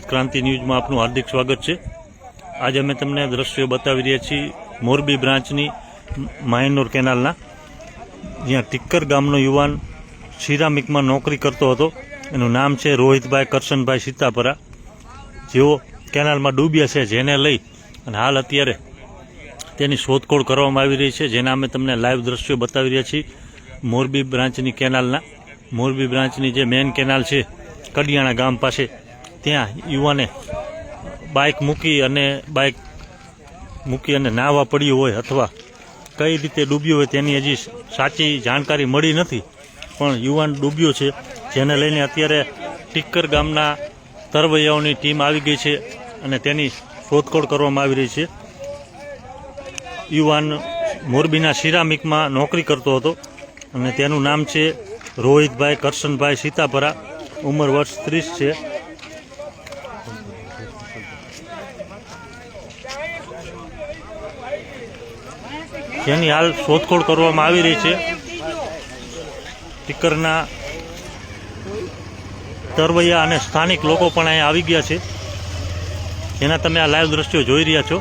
ક્રાંતિ ન્યૂઝમાં આપનું હાર્દિક સ્વાગત છે. આજે અમે તમને દ્રશ્યો બતાવી રહ્યા છીએ મોરબી બ્રાન્ચની માયનોર કેનાલના, જ્યાં ટિક્કર ગામનો યુવાન સિરામિકમાં નોકરી કરતો હતો. એનું નામ છે રોહિતભાઈ કરશનભાઈ સીતાપરા. જેઓ કેનાલમાં ડૂબ્યા છે જેને લઈ અને હાલ અત્યારે તેની શોધખોળ કરવામાં આવી રહી છે, જેના અમે તમને લાઈવ દ્રશ્યો બતાવી રહ્યા છીએ. મોરબી બ્રાન્ચની કેનાલના, મોરબી બ્રાન્ચની જે મેઇન કેનાલ છે, કડિયાણા ગામ પાસે ત્યાં યુવાને બાઇક મૂકી અને બાઇક મૂકી અને નાહવા પડ્યું હોય અથવા કઈ રીતે ડૂબ્યું હોય તેની હજી સાચી જાણકારી મળી નથી. પણ યુવાન ડૂબ્યો છે, જેને લઈને અત્યારે ટિક્કર ગામના તરવૈયાઓની ટીમ આવી ગઈ છે અને તેની શોધખોળ કરવામાં આવી રહી છે. યુવાન મોરબીના સિરામિકમાં નોકરી કરતો હતો અને તેનું નામ છે રોહિતભાઈ કરશનભાઈ સીતાપરા. ઉંમર વર્ષ ત્રીસ છે. જેની હાલ શોધખોળ કરવામાં આવી રહી છે. ટીકરના તરવૈયા અને સ્થાનિક લોકો પણ અહીંયા આવી ગયા છે. જેના તમે આ લાઈવ દ્રશ્યો જોઈ રહ્યા છો.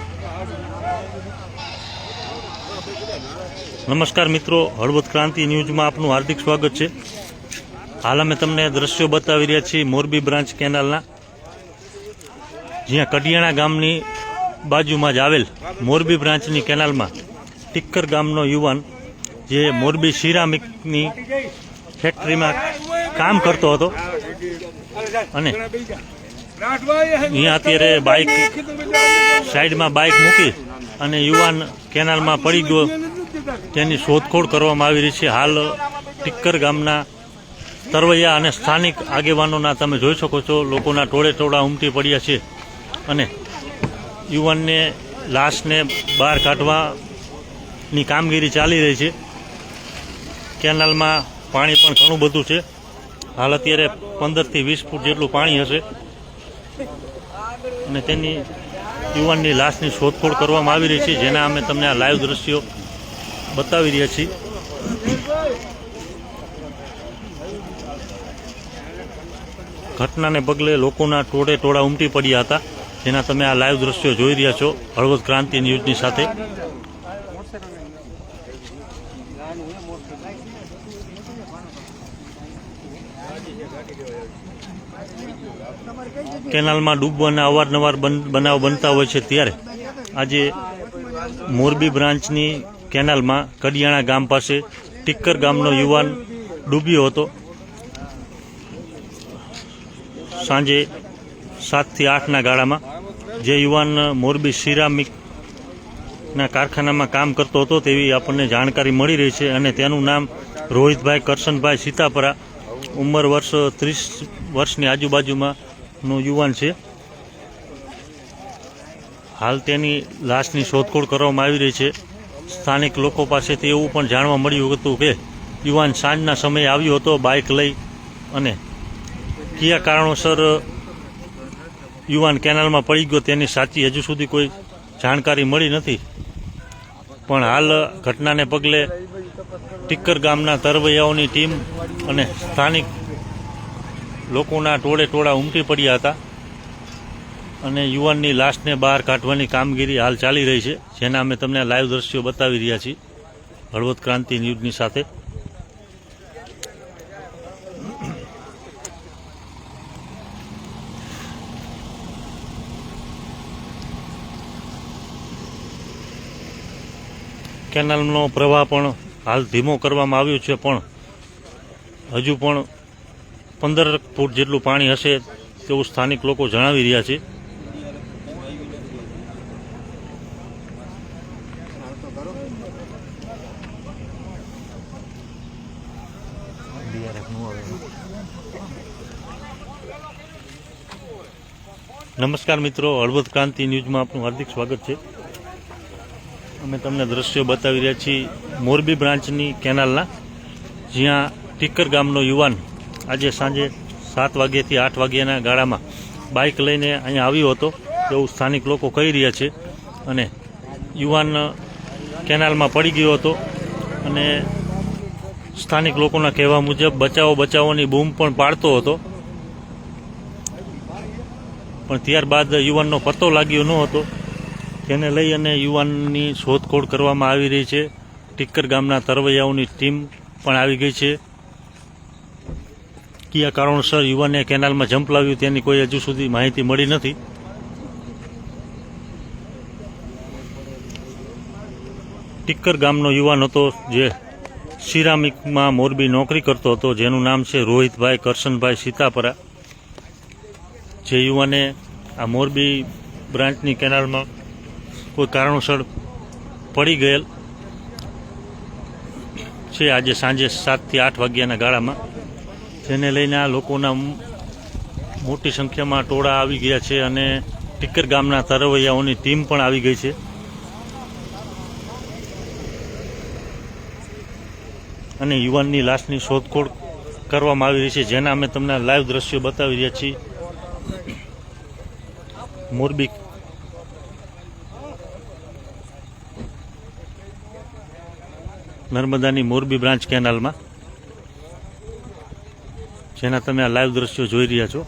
નમસ્કાર મિત્રો, હળવદ ક્રાંતિ ન્યૂઝમાં આપનું હાર્દિક સ્વાગત છે. હાલ અમે તમને દ્રશ્યો બતાવી રહ્યા છીએ મોરબી બ્રાન્ચ કેનાલના. જ્યાં કડિયાણા ગામની બાજુમાં જ આવેલ મોરબી બ્રાન્ચની કેનાલમાં ટિક્કર ગામનો યુવાન જે મોરબી સિરામિકની ફેક્ટરીમાં કામ કરતો હતો. અને અહીંયા અત્યારે બાઇક સાઈડમાં બાઇક મૂકી અને યુવાન કેનાલમાં પડી ગયો. તેની શોધખોળ કરવામાં આવી રહી છે. હાલ ટિક્કર ગામના તરવૈયા અને સ્થાનિક આગેવાનોના તમે જોઈ શકો છો, લોકોના ટોળે ટોળા ઉમટી પડ્યા છે. અને યુવાનને લાશને બહાર કાઢવાની કામગીરી ચાલી રહી છે. કેનાલમાં પાણી પણ ઘણું બધું છે. હાલ અત્યારે પંદરથી વીસ ફૂટ જેટલું પાણી હશે. અને તેની યુવાનની લાશની શોધખોળ કરવામાં આવી રહી છે, જેના અમે તમને આ લાઈવ દ્રશ્યો બતાવી રહ્યા છીએ. ઘટનાને પગલે લોકોના ટોળે ટોળા ઉમટી પડ્યા હતા, જેના તમે આ લાઈવ દ્રશ્યો જોઈ રહ્યા છો, હળવદ ક્રાંતિ ન્યૂઝની સાથે. કેનાલમાં ડૂબવાના અવારનવાર બન- બનાવ બનતા હોય છે ત્યારે આજે મોરબી બ્રાન્ચની કેનાલમાં કડિયાણા ગામ પાસે ટિક્કર ગામનો યુવાન ડૂબ્યો હતો. સાંજે સાતથી આઠના ગાળામાં જે યુવાન મોરબી સિરામિકના કારખાનામાં કામ કરતો હતો તેવી આપણને જાણકારી મળી રહી છે અને તેનું નામ રોહિતભાઈ કરશનભાઈ સીતાપરા. ઉંમર વર્ષ ત્રીસ વર્ષની આજુબાજુમાંનો યુવાન છે. હાલ તેની લાશની શોધખોળ કરવામાં આવી રહી છે. સ્થાનિક લોકો પાસેથી એવું પણ જાણવા મળ્યું હતું કે યુવાન સાંજના સમયે આવ્યો હતો બાઇક લઈ અને કયા કારણોસર યુવાન કેનાલમાં પડી ગયો તેની સાચી હજુ સુધી કોઈ જાણકારી મળી નથી. પણ હાલ ઘટનાને પગલે ટિક્કર ગામના તરવૈયાઓની ટીમ અને સ્થાનિક લોકોના ટોળે ટોળા ઉમટી પડ્યા હતા અને યુવાનની લાશને બહાર કાઢવાની કામગીરી હાલ ચાલી રહી છે, જેના અમે તમને લાઈવ દ્રશ્યો બતાવી રહ્યા છીએ. હળવદ ક્રાંતિ ન્યૂઝની સાથે કેનાલનો પ્રવાહ પણ હાલ ધીમો કરવામાં આવ્યો છે, પણ હજુ પણ પંદર ફૂટ જેટલું પાણી હશે તેવું સ્થાનિક લોકો જણાવી રહ્યા છે. નમસ્કાર મિત્રો, હળવદ ક્રાંતિ ન્યૂઝમાં આપનું હાર્દિક સ્વાગત છે. અમે તમને દ્રશ્યો બતાવી રહ્યા છીએ મોરબી બ્રાન્ચની કેનાલના. જ્યાં ટીકર ગામનો યુવાન આજે સાંજે સાત વાગ્યાથી આઠ વાગ્યાના ગાળામાં બાઇક લઈને અહીંયા આવ્યો હતો. એવું સ્થાનિક લોકો કહી રહ્યા છે અને યુવાન કેનાલમાં પડી ગયો હતો અને સ્થાનિક લોકોના કહેવા મુજબ બચાવો બચાવોની બૂમ પણ પાડતો હતો. પણ ત્યારબાદ યુવાનનો પત્તો લાગ્યો ન હતો. તેને લઈ અને યુવાનની શોધખોળ કરવામાં આવી રહી છે. ટીક્કર ગામના તરવૈયાઓની ટીમ પણ આવી ગઈ છે. કયા કારણોસર યુવાને કેનાલમાં જમ્પ લાવ્યું તેની કોઈ હજુ સુધી માહિતી મળી નથી. ટીક્કર ગામનો યુવાન હતો જે સિરામિકમાં મોરબી નોકરી કરતો હતો, જેનું નામ છે રોહિતભાઈ કરશનભાઈ સીતાપરા. જે યુવાને આ મોરબી બ્રાન્ચની કેનાલમાં કોઈ કારણોસર પડી ગયેલ છે આજે સાંજે સાતથી આઠ વાગ્યાના ગાળામાં. જેને લઈને આ લોકોના મોટી સંખ્યામાં ટોળા આવી ગયા છે અને ટીકર ગામના તરવૈયાઓની ટીમ પણ આવી ગઈ છે. અને યુવાનની લાશની શોધખોળ કરવામાં આવી રહી છે. જેના અમે તમને લાઈવ દ્રશ્યો બતાવી રહ્યા છીએ. મોરબી નર્મદાની મોરબી બ્રાન્ચ કેનાલમાં, જેના તમે આ લાઈવ દ્રશ્યો જોઈ રહ્યા છો.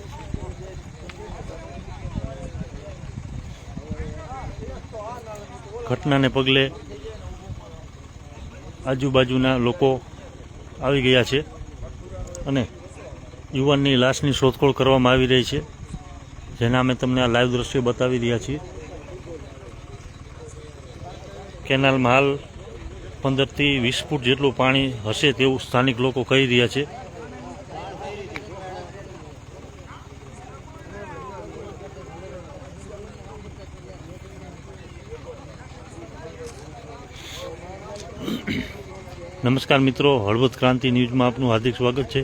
ઘટનાને પગલે આજુબાજુના લોકો આવી ગયા છે અને યુવાનની લાશની શોધખોળ કરવામાં આવી રહી છે, જેના અમે તમને આ લાઈવ દ્રશ્યો બતાવી રહ્યા છીએ. કેનાલમાં હાલ પંદરથી વીસ ફૂટ જેટલું પાણી હશે તેવું સ્થાનિક લોકો કહી રહ્યા છે. નમસ્કાર મિત્રો, હળવદ ક્રાંતિ ન્યૂઝમાં આપનું હાર્દિક સ્વાગત છે.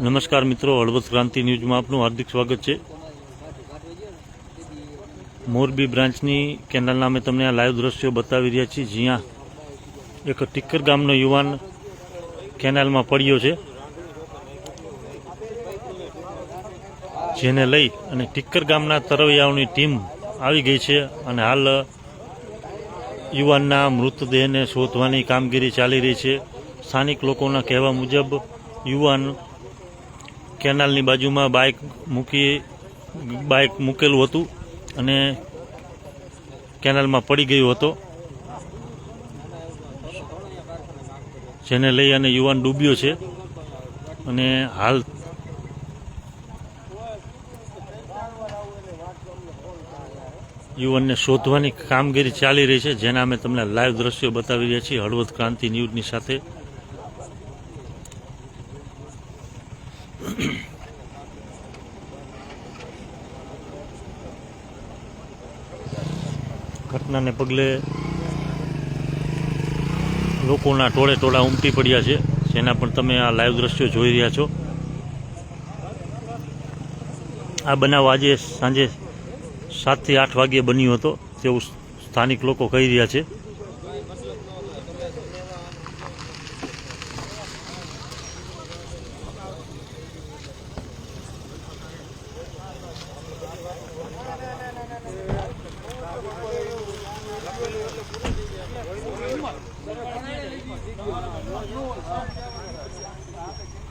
નમસ્કાર મિત્રો, હળવદ ક્રાંતિ ન્યૂઝમાં આપનું હાર્દિક સ્વાગત છે. મોરબી બ્રાન્ચની કેનાલના અમે તમને આ લાઈવ દ્રશ્યો બતાવી રહ્યા છીએ. જ્યાં એક ટિક્કર ગામનો યુવાન કેનાલમાં પડ્યો છે. જેને લઈ અને ટિક્કર ગામના તરવૈયાઓની ટીમ આવી ગઈ છે અને હાલ યુવાનના મૃતદેહને શોધવાની કામગીરી ચાલી રહી છે. સ્થાનિક લોકોના કહેવા મુજબ યુવાન કેનાલની બાજુમાં બાઇક મૂકી, બાઇક મૂકેલું હતું અને કેનાલમાં પડી ગયો હતો. જેને લઈ અને યુવાન ડૂબ્યો છે. અને હાલ યુવાનને શોધવાની કામગીરી ચાલી રહી છે, જેના અમે તમને લાઈવ દ્રશ્યો બતાવી રહ્યા છીએ. હળવદ ક્રાંતિ ન્યૂઝની સાથે. ઘટનાને પગલે લોકોના ટોળે ટોળા ઉમટી પડ્યા છે. જેના પણ તમે આ લાઈવ દ્રશ્યો જોઈ રહ્યા છો. આ બનાવ આજે સાંજે સાતથી આઠ વાગ્યે બન્યો હતો. તેવું સ્થાનિક લોકો કહી રહ્યા છે.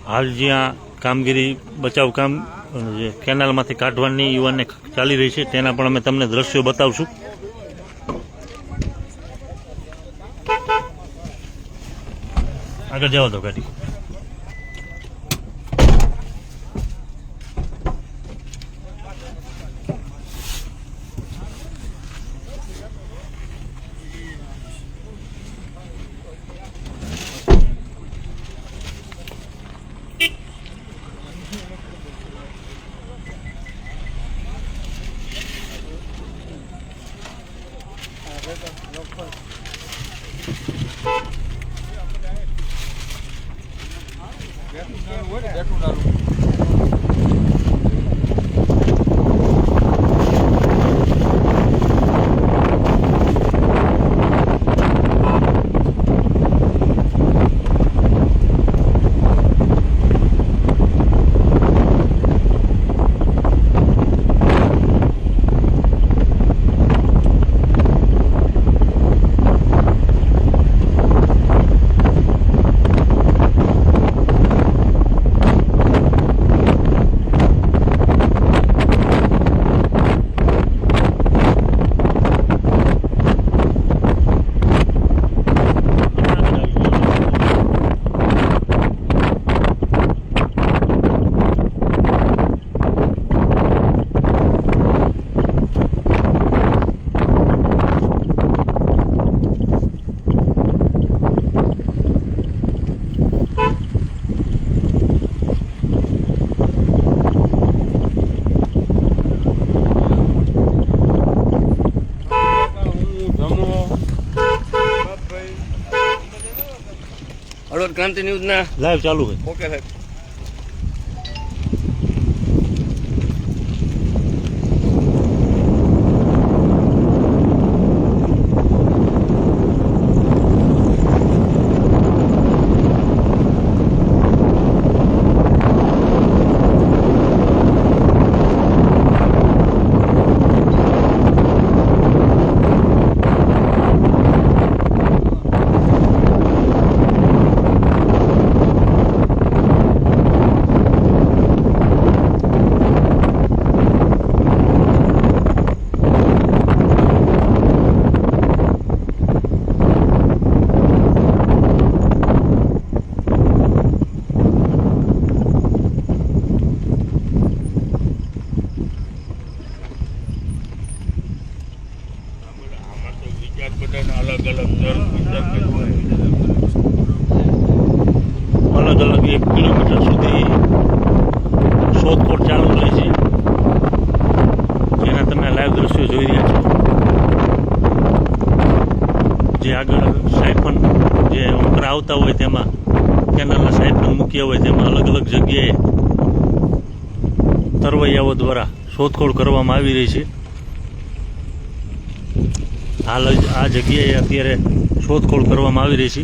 હાલ જ્યાં કામગીરી, બચાવ કામ જે કેનાલમાંથી કાઢવાની યુવાનને ચાલી રહી છે, તેના પણ અમે તમને દ્રશ્યો બતાવશું. આગળ જવા દો ગાડી. ક્રાંતિ ન્યૂઝના લાઈવ ચાલુ છે ઓકે સાહેબ આમાં તો વિચાર બધાના અલગ અલગ દર વિચાર કંઈક હોય. અલગ અલગ એક કિલોમીટર સુધી શોધખોળ ચાલુ રહે છે જેના તમે લાઈવ દ્રશ્યો જોઈ રહ્યા છો જે આગળ સાયફન આવતા હોય તેમાં, કેનાલના સાયફન મૂક્યા હોય તેમાં અલગ અલગ જગ્યાએ તરવૈયાઓ દ્વારા શોધખોળ કરવામાં આવી રહી છે. હાલ જ આ જગ્યાએ અત્યારે શોધખોળ કરવામાં આવી રહી છે.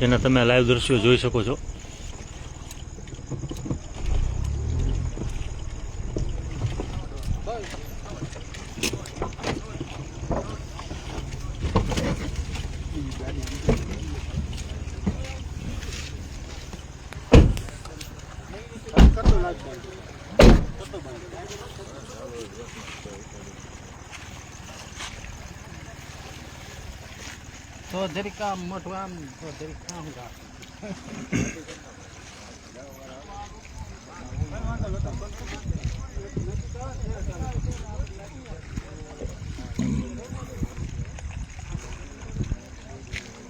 જેના તમે લાઈવ દ્રશ્યો જોઈ શકો છો. તો જરીક આમ મોટું આમ, તો જરીક આમ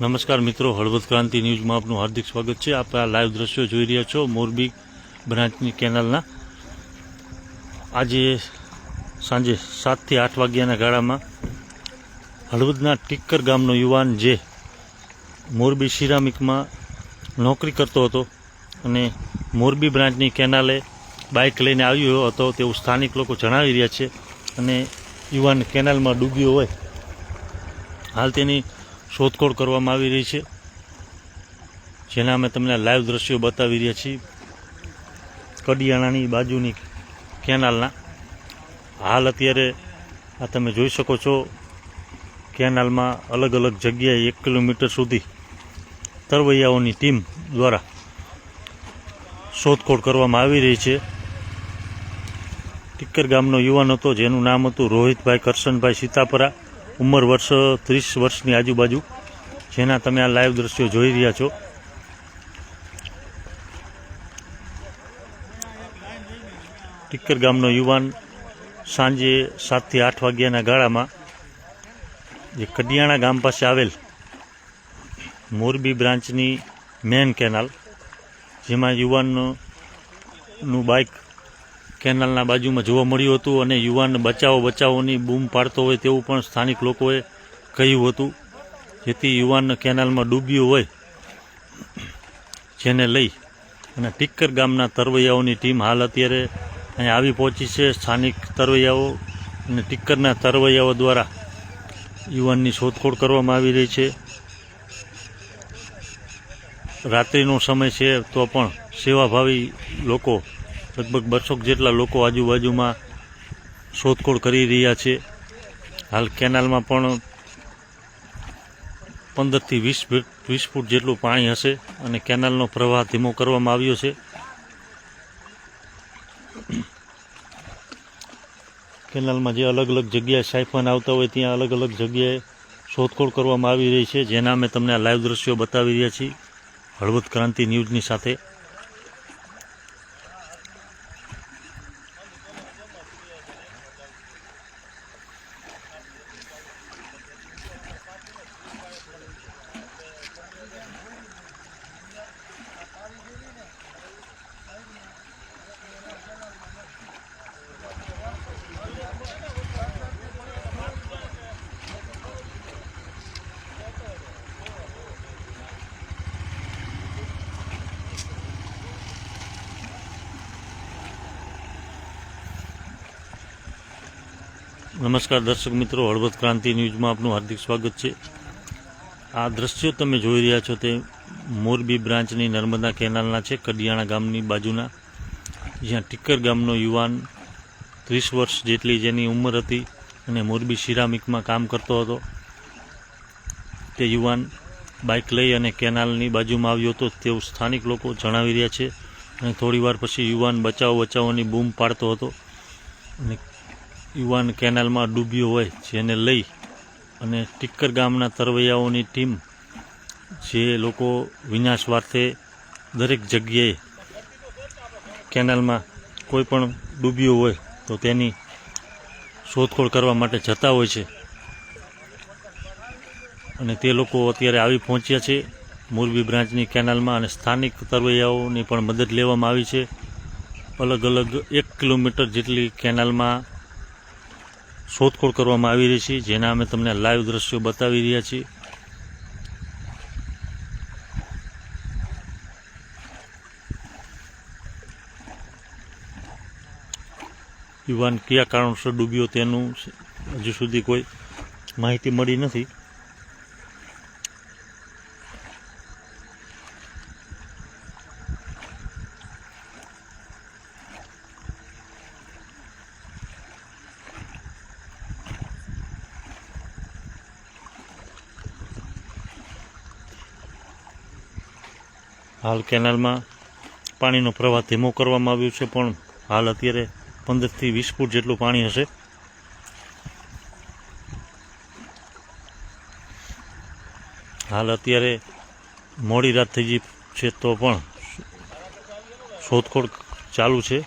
નમસ્કાર મિત્રો, હળવદ ક્રાંતિ ન્યૂઝમાં આપનું હાર્દિક સ્વાગત છે. આપ આ લાઈવ દ્રશ્યો જોઈ રહ્યા છો. મોરબી બ્રાન્ચની કેનાલના. આજે સાંજે સાતથી આઠ વાગ્યાના ગાળામાં હળવદના ટીક્કર ગામનો યુવાન જે મોરબી સિરામિકમાં નોકરી કરતો હતો અને મોરબી બ્રાન્ચની કેનાલે બાઇક લઈને આવ્યો હતો તેવું સ્થાનિક લોકો જણાવી રહ્યા છે અને યુવાન કેનાલમાં ડૂબ્યો હોય. હાલ તેની શોધખોળ કરવામાં આવી રહી છે. જેના અમે તમને લાઈવ દ્રશ્યો બતાવી રહ્યા છીએ. કડિયાણાની બાજુની કેનાલના હાલ અત્યારે આ તમે જોઈ શકો છો, કેનાલમાં અલગ અલગ જગ્યાએ એક કિલોમીટર સુધી તરવૈયાઓની ટીમ દ્વારા શોધખોળ કરવામાં આવી રહી છે. ટીક્કર ગામનો યુવાન હતો, જેનું નામ હતું રોહિતભાઈ કરશનભાઈ સીતાપરા. ઉંમર વર્ષ ત્રીસ વર્ષની આજુબાજુ, જેના તમે આ લાઈવ દ્રશ્યો જોઈ રહ્યા છો. ટીક્કર ગામનો યુવાન સાંજે સાતથી આઠ વાગ્યાના ગાળામાં જે કડિયાણા ગામ પાસે આવેલ મોરબી બ્રાન્ચની મેન કેનાલ, જેમાં યુવાનનું બાઇક કેનાલના બાજુમાં જોવા મળ્યું હતું અને યુવાન બચાવો બચાવોની બૂમ પાડતો હોય તેવું પણ સ્થાનિક લોકોએ કહ્યું હતું, જેથી યુવાન કેનાલમાં ડૂબ્યું હોય જેને લઈ અને ટીક્કર ગામના તરવૈયાઓની ટીમ હાલ અત્યારે અહીંયા આવી પહોંચી છે સ્થાનિક તરવૈયાઓ અને ટિક્કરના તરવૈયાઓ દ્વારા યુવાનની શોધખોળ કરવામાં આવી રહી છે. રાત્રિનો સમય છે તો પણ સેવાભાવી લોકો, લગભગ બસો જેટલા લોકો આજુબાજુમાં શોધખોળ કરી રહ્યા છે. હાલ કેનાલમાં પણ પંદરથી વીસ વીસ ફૂટ જેટલું પાણી હશે અને કેનાલનો પ્રવાહ ધીમો કરવામાં આવ્યો છે. કેનાલમાં જે અલગ અલગ જગ્યાએ સાયફન આવતા હોય ત્યાં અલગ અલગ જગ્યાએ શોધખોળ કરવામાં આવી રહી છે, જેના અમે તમને આ લાઈવ દ્રશ્યો બતાવી રહ્યા છીએ. હળવદ ક્રાંતિ ન્યૂઝની સાથે નમસ્કાર દર્શક મિત્રો, હળવદ ક્રાંતિ ન્યૂઝમાં આપનું હાર્દિક સ્વાગત છે. આ દ્રશ્યો તમે જોઈ રહ્યા છો તે મોરબી બ્રાન્ચની નર્મદા કેનાલના છે, કડિયાણા ગામની બાજુના. જ્યાં ટિક્કર ગામનો યુવાન ત્રીસ વર્ષ જેટલી જેની ઉંમર હતી અને મોરબી સિરામિકમાં કામ કરતો હતો. તે યુવાન બાઇક લઈ અને કેનાલની બાજુમાં આવ્યો હતો તેવું સ્થાનિક લોકો જણાવી રહ્યા છે અને થોડીવાર પછી યુવાન બચાવો બચાવોની બૂમ પાડતો હતો. અને યુવાન કેનાલમાં ડૂબ્યો હોય જેને લઈ અને ટિક્કર ગામના તરવૈયાઓની ટીમ જે લોકો વિનાશવાર્થે દરેક જગ્યાએ કેનાલમાં કોઈ પણ ડૂબ્યો હોય તો તેની શોધખોળ કરવા માટે જતા હોય છે. અને તે લોકો અત્યારે આવી પહોંચ્યા છે. મોરબી બ્રાન્ચની કેનાલમાં અને સ્થાનિક તરવૈયાઓની પણ મદદ લેવામાં આવી છે. અલગ અલગ એક કિલોમીટર જેટલી કેનાલમાં શોધખોળ કરવામાં આવી રહી છે, જેના અમે તમને લાઈવ દ્રશ્યો બતાવી રહ્યા છીએ. યુવાન કયા કારણોસર ડૂબ્યો તેનું હજુ સુધી કોઈ માહિતી મળી નથી. કેનાલમાં પાણીનો પ્રવાહ ધીમો કરવામાં આવ્યો છે, પણ હાલ અત્યારે પંદરથી વીસ ફૂટ જેટલું પાણી હશે. હાલ અત્યારે મોડી રાત થઈ ગઈ છે તો પણ શોધખોળ ચાલુ છે.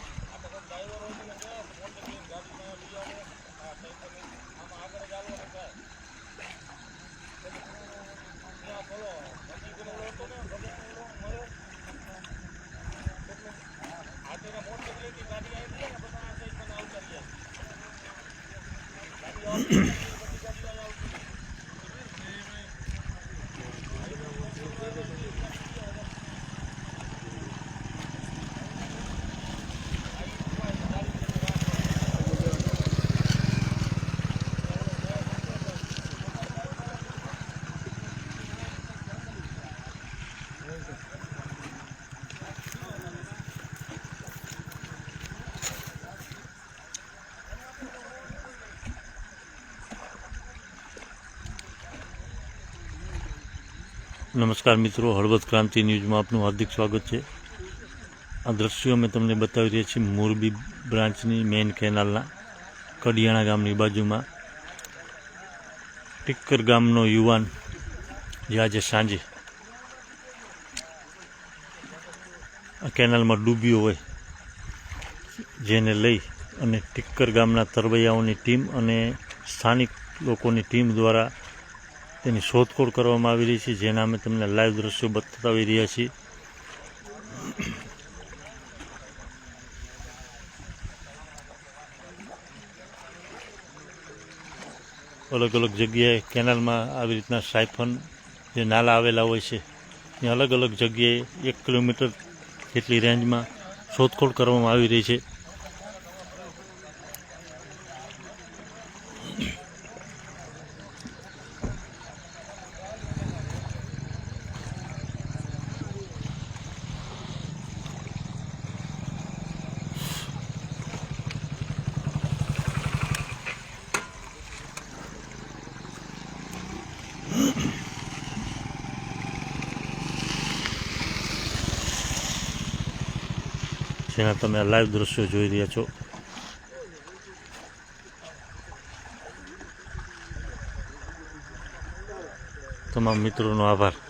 નમસ્કાર મિત્રો, હળવદ ક્રાંતિ ન્યૂઝમાં આપનું હાર્દિક સ્વાગત છે. આ દ્રશ્યો અમે તમને બતાવી રહ્યા છીએ મોરબી બ્રાન્ચની મેઇન કેનાલના કડિયાણા ગામની બાજુમાં. ટિક્કર ગામનો યુવાન જે આજે સાંજે આ કેનાલમાં ડૂબ્યો હોય, જેને લઈ અને ટિક્કર ગામના તરવૈયાઓની ટીમ અને સ્થાનિક લોકોની ટીમ દ્વારા તેની શોધખોળ કરવામાં આવી રહી છે, જેના અમે તમને લાઈવ દ્રશ્યો બતાવી રહ્યા છીએ. અલગ અલગ જગ્યાએ કેનાલમાં આવી રીતના સાયફન જે નાલા આવેલા હોય છે એ અલગ અલગ જગ્યાએ એક કિલોમીટર જેટલી રેન્જમાં શોધખોળ કરવામાં આવી રહી છે. જેના તમે લાઈવ દ્રશ્યો જોઈ રહ્યા છો. તમામ મિત્રોનો આભાર.